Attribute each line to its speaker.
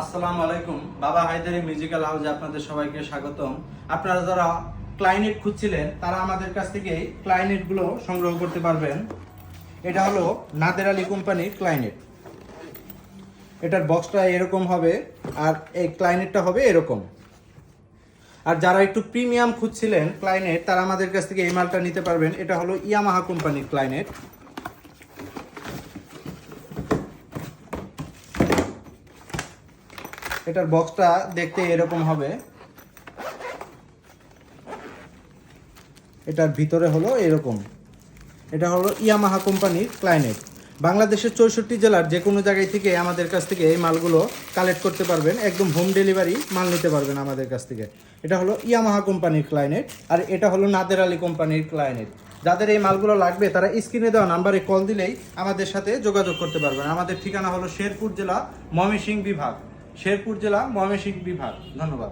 Speaker 1: আসসালামু আলাইকুম। বাবা হায়দারি মিউজিক্যাল হাউসে আপনাদের সবাইকে স্বাগতম। আপনারা যারা ক্লাইনেট খুঁজছিলেন, তারা আমাদের কাছ থেকে ক্লাইনেটগুলো সংগ্রহ করতে পারবেন। এটা হলো নাদের আলী কোম্পানির ক্লাইনেট। এটার বক্সটা এরকম হবে, আর এই ক্লাইনেটটা হবে এরকম। আর যারা একটু প্রিমিয়াম খুঁজছিলেন ক্লাইনেট, তারা আমাদের কাছ থেকে এই মালটা নিতে পারবেন। এটা হলো ইয়ামাহা কোম্পানির ক্লাইনেট। এটার বক্সটা দেখতে এরকম হবে। এটার ভিতরে হলো এরকম। এটা হলো ইয়ামাহা কোম্পানির ক্লাইনেট। বাংলাদেশের চৌষট্টি জেলার যে কোনো জায়গায় থেকে আমাদের কাছ থেকে এই মালগুলো কালেক্ট করতে পারবেন। একদম হোম ডেলিভারি মাল নিতে পারবেন আমাদের কাছ থেকে। এটা হলো ইয়ামাহা কোম্পানির ক্লাইনেট আর এটা হলো নাদের আলী কোম্পানির ক্লাইনেট। যাদের এই মালগুলো লাগবে তারা স্ক্রিনে দেওয়া নাম্বারে কল দিলেই আমাদের সাথে যোগাযোগ করতে পারবেন। আমাদের ঠিকানা হলো শেরপুর জেলা ময়মনসিংহ বিভাগ। শেরপুর জেলা ময়মনসিংহ বিভাগ। ধন্যবাদ।